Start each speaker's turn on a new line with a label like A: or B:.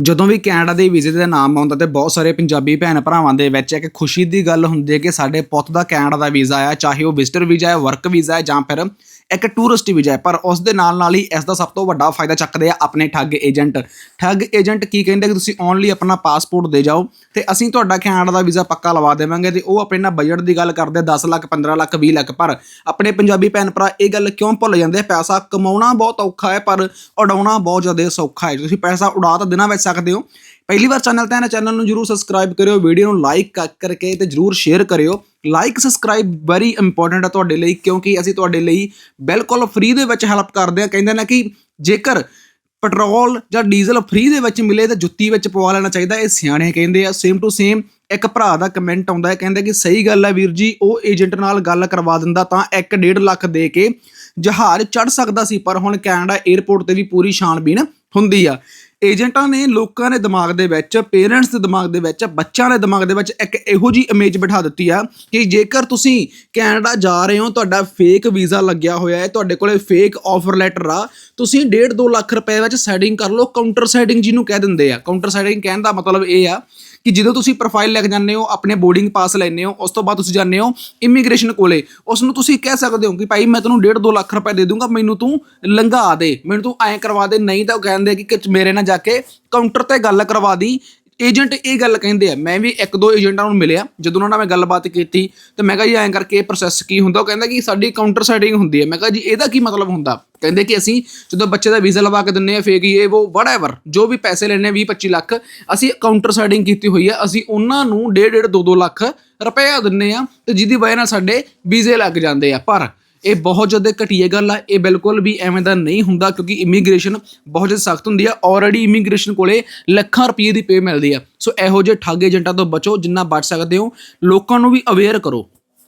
A: ਜਦੋਂ ਵੀ ਕੈਨੇਡਾ ਦੇ ਵੀਜ਼ੇ ਦਾ ਨਾਮ ਆਉਂਦਾ ਤੇ ਬਹੁਤ ਸਾਰੇ ਪੰਜਾਬੀ ਭੈਣ ਭਰਾਵਾਂ ਦੇ ਵਿੱਚ ਇੱਕ ਖੁਸ਼ੀ ਦੀ ਗੱਲ ਹੁੰਦੀ ਹੈ ਕਿ ਸਾਡੇ ਪੁੱਤ ਦਾ ਕੈਨੇਡਾ ਦਾ ਵੀਜ਼ਾ ਆਇਆ, ਚਾਹੇ ਉਹ ਵਿਜ਼ਟਰ ਵੀਜ਼ਾ ਹੈ ਵਰਕ ਵੀਜ਼ਾ ਹੈ ਜਾਂ ਫਿਰ ਇੱਕ ਟੂਰਿਸਟ ਵੀਜ਼ਾ ਹੈ, ਪਰ ਉਸ ਦੇ ਨਾਲ ਨਾਲ ਹੀ ਇਸ ਦਾ ਸਭ ਤੋਂ ਵੱਡਾ ਫਾਇਦਾ ਚੱਕਦੇ ਆ ਆਪਣੇ ਠੱਗ ਏਜੰਟ। ਠੱਗ ਏਜੰਟ ਕੀ ਕਹਿੰਦੇ ਕਿ ਤੁਸੀਂ ਓਨਲੀ ਆਪਣਾ ਪਾਸਪੋਰਟ ਦੇ ਜਾਓ ਤੇ ਅਸੀਂ ਤੁਹਾਡਾ ਕੈਨੇਡਾ ਦਾ ਵੀਜ਼ਾ ਪੱਕਾ ਲਵਾ ਦੇਵਾਂਗੇ ਤੇ ਉਹ ਆਪਣੇ ਨਾਲ ਬਜਟ ਦੀ ਗੱਲ ਕਰਦੇ 10 ਲੱਖ 15 ਲੱਖ 20 ਲੱਖ। ਪਰ ਆਪਣੇ ਪੰਜਾਬੀ ਭੈਣ ਭਰਾ ਇਹ ਗੱਲ ਕਿਉਂ ਭੁੱਲ ਜਾਂਦੇ ਪੈਸਾ ਕਮਾਉਣਾ ਬਹੁਤ ਔਖਾ ਹੈ, ਪਰ ਉਡਾਉਣਾ ਬਹੁਤ ਜ਼ਿਆਦਾ ਸੌਖਾ ਹੈ। ਤੁਸੀਂ ਪੈਸਾ ਉਡਾ ਤਾਂ ਦਿਨਾਂ ਵਿੱਚ ਸਕਦੇ ਹੋ। ਪਹਿਲੀ ਵਾਰ ਚੈਨਲ ਤੇ ਆਣਾ ਚੈਨਲ ਨੂੰ ਜਰੂਰ ਸਬਸਕ੍ਰਾਈਬ ਕਰਿਓ ਵੀਡੀਓ ਨੂੰ ਲਾਈਕ ਕਰਕੇ ਤੇ ਜਰੂਰ ਸ਼ੇਅਰ ਕਰਿਓ। ਲਾਈਕ ਸਬਸਕ੍ਰਾਈਬ ਵੈਰੀ ਇੰਪੋਰਟੈਂਟ ਹੈ ਤੁਹਾਡੇ ਲਈ, ਕਿਉਂਕਿ ਅਸੀਂ ਤੁਹਾਡੇ ਲਈ ਬਿਲਕੁਲ ਫ੍ਰੀ ਦੇ ਵਿੱਚ ਹੈਲਪ ਕਰਦੇ ਹਾਂ ਕਹਿੰਦੇ ਨੇ ਕਿ ਜੇਕਰ ਪੈਟਰੋਲ ਜਾਂ ਡੀਜ਼ਲ ਫ੍ਰੀ ਦੇ ਵਿੱਚ ਮਿਲੇ ਤਾਂ ਜੁੱਤੀ ਵਿੱਚ ਪਵਾ ਲੈਣਾ ਚਾਹੀਦਾ, ਇਹ ਸਿਆਣੇ ਕਹਿੰਦੇ ਆ। ਸੇਮ ਟੂ ਸੇਮ ਇੱਕ ਭਰਾ ਦਾ ਕਮੈਂਟ ਆਉਂਦਾ ਹੈ, ਕਹਿੰਦਾ ਕਿ ਸਹੀ ਗੱਲ ਹੈ ਵੀਰ ਜੀ, ਉਹ ਏਜੰਟ ਨਾਲ ਗੱਲ ਕਰਵਾ ਦਿੰਦਾ ਤਾਂ 1.5 ਲੱਖ ਦੇ ਕੇ ਜਹਾਜ਼ ਚੜ ਸਕਦਾ ਸੀ, ਪਰ ਹੁਣ ਕੈਨੇਡਾ 에ਅਰਪੋਰਟ ਤੇ ਵੀ ਪੂਰੀ ਛਾਣਬੀਣ ਹੁੰਦੀ ਆ। ਏਜੰਟਾਂ ਨੇ ਲੋਕਾਂ ਦੇ ਦਿਮਾਗ ਦੇ ਵਿੱਚ ਪੇਰੈਂਟਸ ਦੇ ਦਿਮਾਗ ਦੇ ਵਿੱਚ, ਬੱਚਿਆਂ ਦੇ ਦਿਮਾਗ ਦੇ ਵਿੱਚ ਇੱਕ ਇਹੋ ਜੀ ਇਮੇਜ ਬਿਠਾ ਦਿੱਤੀ ਆ ਕਿ ਜੇਕਰ ਤੁਸੀਂ ਕੈਨੇਡਾ ਜਾ ਰਹੇ ਹੋ, ਤੁਹਾਡਾ ਫੇਕ ਵੀਜ਼ਾ ਲੱਗਿਆ ਹੋਇਆ ਹੈ, ਤੁਹਾਡੇ ਕੋਲੇ ਫੇਕ ਆਫਰ ਲੈਟਰ ਆ, ਤੁਸੀਂ 1.5 2 ਲੱਖ ਰੁਪਏ ਵਿੱਚ ਸੈਟਿੰਗ ਕਰ ਲਓ ਕਾਊਂਟਰ ਸੈਟਿੰਗ ਜਿਹਨੂੰ ਕਹਿ ਦਿੰਦੇ ਆ। ਕਾਊਂਟਰ ਸੈਟਿੰਗ ਕਹਿਣ ਦਾ ਮਤਲਬ ਇਹ ਆ ਕਿ ਜਦੋਂ ਤੁਸੀਂ ਪ੍ਰੋਫਾਈਲ ਲੈ ਕੇ ਜਾਂਦੇ ਹੋ, ਆਪਣੇ ਬੋਰਡਿੰਗ ਪਾਸ ਲੈਂਦੇ ਹੋ, ਉਸ ਤੋਂ ਬਾਅਦ ਤੁਸੀਂ ਜਾਂਦੇ ਹੋ ਇਮੀਗ੍ਰੇਸ਼ਨ ਕੋਲੇ ਉਸ ਨੂੰ ਤੁਸੀਂ ਕਹਿ ਸਕਦੇ ਹੋ ਕਿ ਭਾਈ ਮੈਂ ਤੈਨੂੰ 1.5 2 ਲੱਖ ਰੁਪਏ ਦੇ ਦੂੰਗਾ, ਮੈਨੂੰ ਤੂੰ ਲੰਘਾ ਦੇ, ਮੈਨੂੰ ਤੂੰ ਐਂ ਕਰਵਾ ਦੇ, ਨਹੀਂ ਤਾਂ ਉਹ ਕਹਿੰਦੇ ਕਿ ਕਿ ਮੇਰੇ ਨਾਲ ਜਾ ਕੇ ਕਾਊਂਟਰ ਤੇ ਗੱਲ ਕਰਵਾ ਦੀ। ਏਜੰਟ ਇਹ ਗੱਲ ਕਹਿੰਦੇ ਆ, ਮੈਂ ਵੀ ਇੱਕ ਦੋ ਏਜੰਟਾਂ ਨੂੰ ਮਿਲਿਆ, ਜਦੋਂ ਉਹਨਾਂ ਨਾਲ ਮੈਂ ਗੱਲਬਾਤ ਕੀਤੀ, ਤੇ ਮੈਂ ਕਿਹਾ ਜੀ ਐਂ ਕਰਕੇ ਇਹ ਪ੍ਰੋਸੈਸ ਕੀ ਹੁੰਦਾ? ਉਹ ਕਹਿੰਦਾ ਕਿ ਸਾਡੀ ਕਾਊਂਟਰ ਸੈਟਿੰਗ ਹੁੰਦੀ ਹੈ। ਮੈਂ ਕਿਹਾ ਜੀ, ਇਹਦਾ ਕੀ ਮਤਲਬ ਹੁੰਦਾ? ਕਹਿੰਦੇ ਕਿ ਅਸੀਂ ਜਦੋਂ ਬੱਚੇ ਦਾ ਵੀਜ਼ਾ ਲਵਾ ਕੇ ਦਿੰਨੇ ਆ ਫੇਕ ਇਹ ਉਹ ਵਟਐਵਰ ਜੋ ਵੀ ਪੈਸੇ ਲੈਣੇ 20 25 ਲੱਖ, ਅਸੀਂ ਕਾਊਂਟਰ ਸਾਈਡਿੰਗ ਕੀਤੀ ਹੋਈ ਹੈ, ਅਸੀਂ ਉਹਨਾਂ ਨੂੰ 1.5 2 2 ਲੱਖ ਰੁਪਏ ਦਿੰਨੇ ਆ ਤੇ ਜਿਹਦੀ ਵਜ੍ਹਾ ਨਾਲ ਸਾਡੇ ਵੀਜ਼ੇ ਲੱਗ ਜਾਂਦੇ ਆ। ਪਰ ਇਹ ਬਹੁਤ ਜ਼ਿਆਦਾ ਘਟੀਆ ਗੱਲ ਆ, ਇਹ ਬਿਲਕੁਲ ਵੀ ਐਵੇਂ ਦਾ ਨਹੀਂ ਹੁੰਦਾ ਕਿਉਂਕਿ ਇਮੀਗ੍ਰੇਸ਼ਨ ਬਹੁਤ ਜ਼ਿਆਦਾ ਸਖਤ ਹੁੰਦੀ ਆ ਆਲਰੇਡੀ ਇਮੀਗ੍ਰੇਸ਼ਨ ਕੋਲੇ ਲੱਖਾਂ ਰੁਪਏ ਦੀ ਪੇ ਮਿਲਦੀ ਆ। ਸੋ ਇਹੋ ਜਿਹੇ ਠੱਗ ਏਜੰਟਾਂ ਤੋਂ ਬਚੋ ਜਿੰਨਾ ਬਚ ਸਕਦੇ ਹੋ, ਲੋਕਾਂ ਨੂੰ ਵੀ ਅਵੇਅਰ ਕਰੋ।